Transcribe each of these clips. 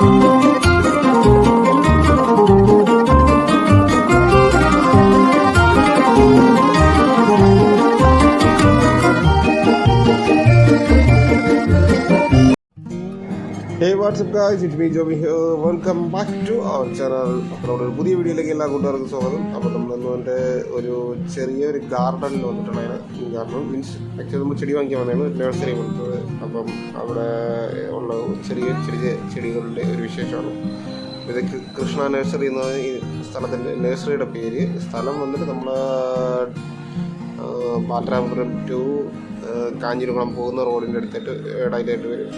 我。hey what's up guys it me Joby welcome back to our channel അപ്പോൾ ഒരു പുതിയ വീഡിയോയിലേക്ക് എല്ലാ കൂട്ടുകാർക്കും സ്വാഗതം. അപ്പോൾ നമ്മൾ എന്റെ ഒരു ചെറിയൊരു ഗാർഡനിൽ ഈ ഗാർഡൻ മീൻസ് ആക്ച്വലി നമ്മൾ ചെടി വാങ്ങിക്കാൻ വന്നതാണ്. നഴ്സറി കൊടുത്തത് അപ്പം അവിടെ ഉള്ള ചെറിയ ചെറിയ ചെടികളുടെ ഒരു വിശേഷമാണ്. ഇത് കൃഷ്ണ നഴ്സറി എന്ന ഈ സ്ഥലത്തിന്റെ നഴ്സറിയുടെ പേര്. സ്ഥലം വന്നിട്ട് നമ്മൾ പാലരാമപുരം ടു കാഞ്ഞിരകുളം പോകുന്ന റോഡിന്റെ അടുത്തായിട്ട് ഇടയിലായിട്ട് വരും.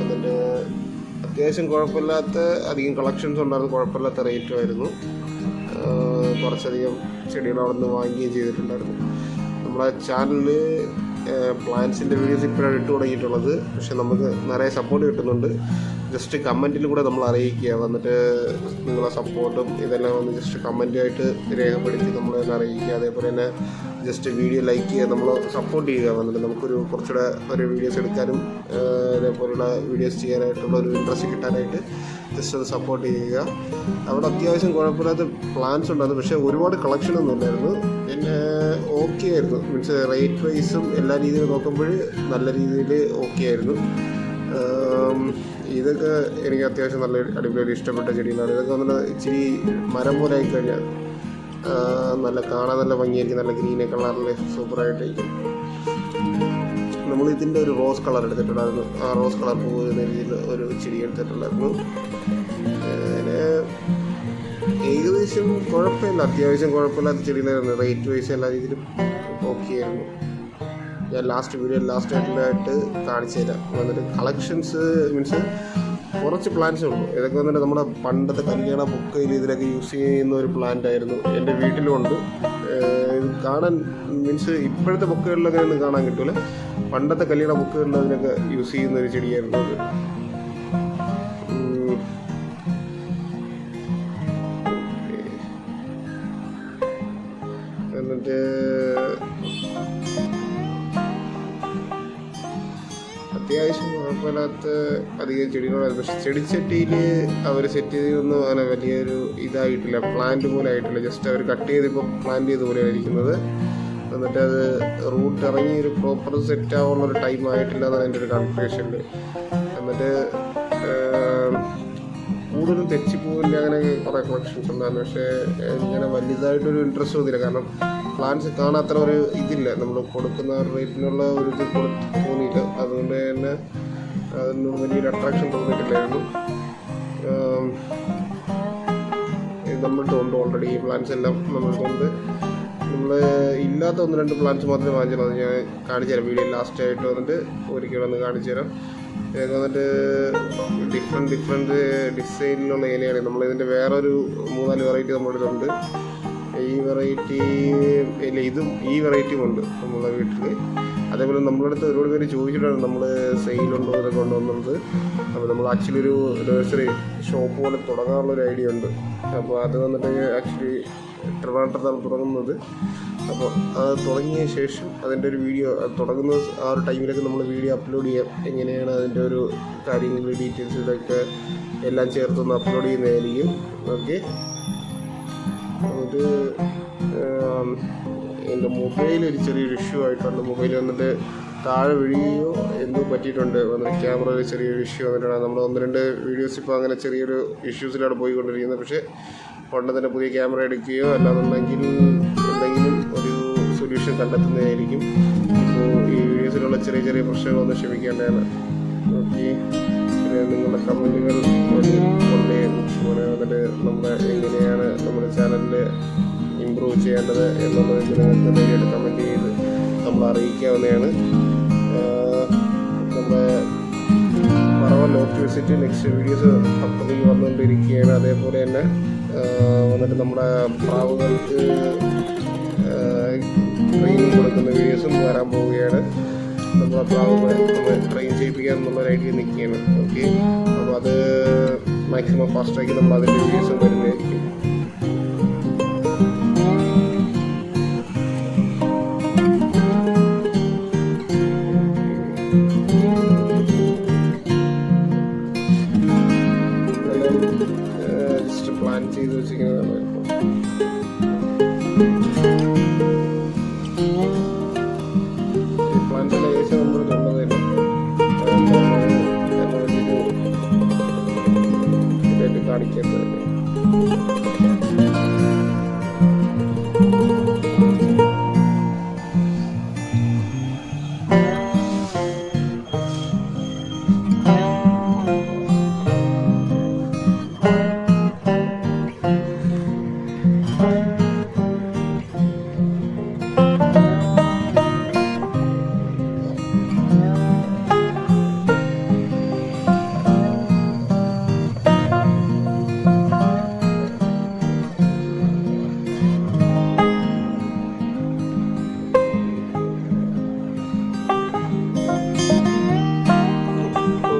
അതിന്റെ അത്യാവശ്യം കുഴപ്പമില്ലാത്ത അധികം കളക്ഷൻസ് ഉണ്ടായിരുന്നു കുഴപ്പമില്ലാത്ത റേറ്റും ആയിരുന്നു. കുറച്ചധികം ചെടികൾ അവിടെ നിന്ന് വാങ്ങുകയും ചെയ്തിട്ടുണ്ടായിരുന്നു. നമ്മുടെ ചാനലിൽ പ്ലാന്റ്സിന്റെ വീഡിയോസ് ഇപ്പോഴാണ് ഇട്ട് തുടങ്ങിയിട്ടുള്ളത്. പക്ഷെ നമുക്ക് നിറയെ സപ്പോർട്ട് കിട്ടുന്നുണ്ട്. ജസ്റ്റ് കമന്റിൽ കൂടെ നമ്മൾ അറിയിക്കുക. വന്നിട്ട് നിങ്ങളെ സപ്പോർട്ടും ഇതെല്ലാം ഒന്ന് ജസ്റ്റ് കമന്റായിട്ട് രേഖപ്പെടുത്തി നമ്മളെല്ലാം അറിയിക്കുക. അതേപോലെ തന്നെ ജസ്റ്റ് വീഡിയോ ലൈക്ക് ചെയ്യുക നമ്മൾ സപ്പോർട്ട് ചെയ്യുക. വന്നിട്ട് നമുക്കൊരു കുറച്ചുകൂടെ ഒരു വീഡിയോസ് എടുക്കാനും അതേപോലെയുള്ള വീഡിയോസ് ചെയ്യാനായിട്ടുള്ള ഒരു ഇൻട്രസ്റ്റ് കിട്ടാനായിട്ട് ജസ്റ്റ് ഒന്ന് സപ്പോർട്ട് ചെയ്യുക. അവിടെ അത്യാവശ്യം കുഴപ്പമില്ലാത്ത പ്ലാൻസ് ഉണ്ടായിരുന്നു പക്ഷേ ഒരുപാട് കളക്ഷൻ ഒന്നും ഇല്ലായിരുന്നു. പിന്നെ ഓക്കെ ആയിരുന്നു. മീൻസ് റേറ്റ് വൈസും എല്ലാ രീതിയിലും നോക്കുമ്പോൾ നല്ല രീതിയിൽ ഓക്കെ ആയിരുന്നു. ഇതൊക്കെ എനിക്ക് അത്യാവശ്യം നല്ല അടിപൊളി ഇഷ്ടപ്പെട്ട ചെടികളാണ്. ഇതൊക്കെ വന്നിട്ട് ഇച്ചിരി മരം പോലെ ആയിക്കഴിഞ്ഞാൽ നല്ല കാണാൻ നല്ല ഭംഗിയായിരിക്കും. നല്ല ഗ്രീൻ കളറിൽ സൂപ്പറായിട്ടിരിക്കും നമ്മൾ ഇതിന്റെ ഒരു റോസ് കളർ എടുത്തിട്ടുണ്ടായിരുന്നു. ആ റോസ് കളർ പോകുന്ന രീതിയിൽ ഒരു ചെടി എടുത്തിട്ടുണ്ടായിരുന്നു. അങ്ങനെ ഏകദേശം കുഴപ്പമില്ല. അത്യാവശ്യം കുഴപ്പമില്ലാത്ത ചെടികളായിരുന്നു. റേറ്റ് വൈസ് എല്ലാ രീതിയിലും ഓക്കെ ആയിരുന്നു. ഞാൻ ലാസ്റ്റ് വീഡിയോ ലാസ്റ്റ് ആയിട്ടുള്ളതായിട്ട് കാണിച്ചു തരാം. വന്നിട്ട് കളക്ഷൻസ് മീൻസ് കുറച്ച് പ്ലാന്റ്സ് ഉള്ളൂ. ഇതൊക്കെ വന്നിട്ട് നമ്മുടെ പണ്ടത്തെ കല്യാണ ബുക്കയിൽ ഇതിലൊക്കെ യൂസ് ചെയ്യുന്ന ഒരു പ്ലാന്റ് ആയിരുന്നു. എന്റെ വീട്ടിലും ഉണ്ട്. ഇത് കാണാൻ മീൻസ് ഇപ്പോഴത്തെ ബുക്കുകളിലൊക്കെ ഒന്നും കാണാൻ കിട്ടില്ല പണ്ടത്തെ കല്യാണ ബുക്കുകളിൽ അതിനൊക്കെ യൂസ് ചെയ്യുന്ന ഒരു ചെടിയായിരുന്നു അത് അത്യാവശ്യം കുഴപ്പമില്ലാത്ത അധികം ചെടികളായിരുന്നു പക്ഷെ ചെടിച്ചട്ടിയിൽ അവർ സെറ്റ് ചെയ്തൊന്നും അങ്ങനെ വലിയൊരു ഇതായിട്ടില്ല. പ്ലാന്റ് പോലെ ആയിട്ടില്ല ജസ്റ്റ് അവർ കട്ട് ചെയ്തിപ്പോൾ പ്ലാന്റ് ചെയ്ത പോലെ ആയിരിക്കുന്നത് എന്നിട്ട് അത് റൂട്ട് ഇറങ്ങി ഒരു പ്രോപ്പർ സെറ്റ് ആവാനുള്ള ഒരു ടൈം ആയിട്ടില്ല എന്നാണ് എന്റെ ഒരു കൺഫ്യൂഷനിൽ എന്നിട്ട് കൂടുതലും തെച്ചിപ്പോവില്ല അങ്ങനെ കുറേ കളക്ഷൻസ് ഉണ്ടായിരുന്നു. പക്ഷേ ഇങ്ങനെ വലുതായിട്ടൊരു ഇൻട്രസ്റ്റ് തോന്നിയില്ല കാരണം പ്ലാന്റ്സ് കാണാൻ അത്ര ഒരു ഇതില്ല. നമ്മൾ കൊടുക്കുന്ന റേറ്റിനുള്ള ഒരു ഇത് തോന്നിയില്ല. അതുകൊണ്ട് തന്നെ അതൊന്നും വലിയൊരു അട്രാക്ഷൻ തോന്നിയിട്ടില്ലായിരുന്നു. ഉണ്ട് ഓൾറെഡി ഈ പ്ലാൻസ് എല്ലാം നമ്മളുടെ ഉണ്ട് നമ്മൾ ഇല്ലാത്ത ഒന്ന് രണ്ട് പ്ലാൻസ് മാത്രമേ വാങ്ങിച്ചുള്ളൂ. ഞാൻ കാണിച്ചു തരാം. വീഡിയോ ലാസ്റ്റ് ആയിട്ട് വന്നിട്ട് ഒരിക്കലും ഒന്ന് കാണിച്ചു തരാം. ഇതൊക്കെ വന്നിട്ട് ഡിഫറെന്റ് ഡിഫറെന്റ് ഡിസൈനിലുള്ള ഇലയാണ് നമ്മളിതിന്റെ വേറൊരു മൂന്നാൽ വെറൈറ്റി നമ്മളിതുണ്ട്. ഈ വെറൈറ്റി ഇല്ല ഇതും ഈ വെറൈറ്റിയും ഉണ്ട് നമ്മളെ വീട്ടിൽ അതേപോലെ നമ്മളെ അടുത്ത് ഒരുപാട് പേര് ചോദിച്ചിട്ടാണ് നമ്മൾ സെയിലുണ്ടോ ഇതൊക്കെ കൊണ്ടുവന്നത് അപ്പോൾ നമ്മൾ ആക്ച്വലി ഒരു നഴ്സറി ഷോപ്പ് പോലെ തുടങ്ങാനുള്ള ഒരു ഐഡിയ ഉണ്ട്. അപ്പോൾ അത് വന്നിട്ട് ആക്ച്വലി ട്രിവാണ്ടത്താണ് തുടങ്ങുന്നത്. അപ്പോൾ അത് തുടങ്ങിയ ശേഷം അതിന്റെ ഒരു വീഡിയോ തുടങ്ങുന്ന ആ ഒരു ടൈമിലൊക്കെ നമ്മൾ വീഡിയോ അപ്ലോഡ് ചെയ്യാം. എങ്ങനെയാണ് അതിന്റെ ഒരു കാര്യങ്ങൾ ഡീറ്റെയിൽസ് ഇതൊക്കെ എല്ലാം ചേർത്തൊന്ന് അപ്ലോഡ് ചെയ്യുന്നതായിരിക്കും. ഓക്കെ അത് എന്റെ മൊബൈൽ ഒരു ചെറിയൊരു ഇഷ്യൂ ആയിട്ടുണ്ട്. മൊബൈൽ വന്നിട്ട് താഴെ വീഴുകയോ എന്തോ പറ്റിയിട്ടുണ്ട്. വന്നിട്ട് ക്യാമറ ഒരു ചെറിയൊരു ഇഷ്യൂ വന്നിട്ടാണ്. നമ്മൾ ഒന്ന് രണ്ട് വീഡിയോസ് ഇപ്പോൾ അങ്ങനെ ചെറിയൊരു ഇഷ്യൂസിലാണ് പോയിക്കൊണ്ടിരിക്കുന്നത്. പക്ഷേ ഉടനെ തന്നെ പുതിയ ക്യാമറ എടുക്കുകയോ അല്ലാന്നുണ്ടെങ്കിൽ എന്തെങ്കിലും ഒരു സൊല്യൂഷൻ കണ്ടെത്തുന്നതായിരിക്കും. ഇപ്പോൾ ഈ വീഡിയോസിലുള്ള ചെറിയ ചെറിയ പ്രശ്നങ്ങളൊന്ന് ക്ഷമിക്കേണ്ടതാണ്. ഓക്കെ. നിങ്ങളുടെ കമന്റുകൾ വളരെ പോലെ വന്നിട്ട് നമ്മുടെ എങ്ങനെയാണ് നമ്മുടെ ചാനലിൽ ഇമ്പ്രൂവ് ചെയ്യേണ്ടത് എന്നുള്ളത് നിങ്ങൾക്ക് നേരിട്ട് കമന്റ് ചെയ്ത് നമ്മൾ അറിയിക്കാവുന്നതാണ്. നമ്മുടെ പറവ note visit next videos upcoming വന്നുകൊണ്ടിരിക്കുകയാണ്. അതേപോലെ തന്നെ വന്നിട്ട് നമ്മുടെ പ്രാവുകൾക്ക് ട്രെയിനിങ് കൊടുക്കുന്ന വീഡിയോസും വരാൻ പോവുകയാണ്. നമ്മൾ പ്രാവുകളെ നമ്മൾ ട്രെയിൻ ചെയ്യിപ്പിക്കാൻ എന്നുള്ള ഒരു ഐഡിയ നിൽക്കുകയാണ്. ഓക്കെ അപ്പോൾ അത് മാക്സിമം ഫാസ്റ്റാക്കി നമ്മൾ അതിന്റെ വീഡിയോസും വരുന്നതായിരിക്കും.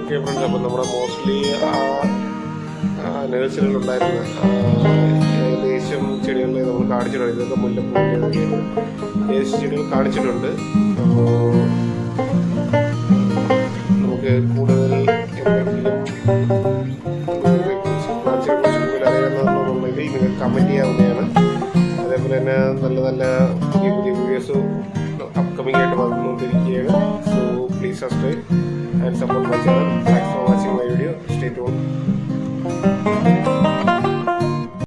ഓക്കെ ഫ്രണ്ട്സ് അപ്പം നമ്മുടെ മോസ്റ്റ്ലി ആ ആ, ഏകദേശം ചെടികളിൽ നമ്മൾ കാണിച്ചിട്ടുണ്ട്. ഇതൊക്കെ മുല്ലപ്പൂവിന്റെ ഏകദേശം ചെടികൾ കാണിച്ചിട്ടുണ്ട്. നമുക്ക് കൂടുതൽ കമന്റ് ചെയ്യാവുന്നതാണ്. അതേപോലെ തന്നെ നല്ല നല്ല പുതിയ പുതിയ വീഡിയോസ് അപ്കമിംഗ് ആയിട്ട് വന്നുകൊണ്ടിരിക്കുകയാണ്. So please subscribe and support my channel. Thanks for watching my video. Stay tuned.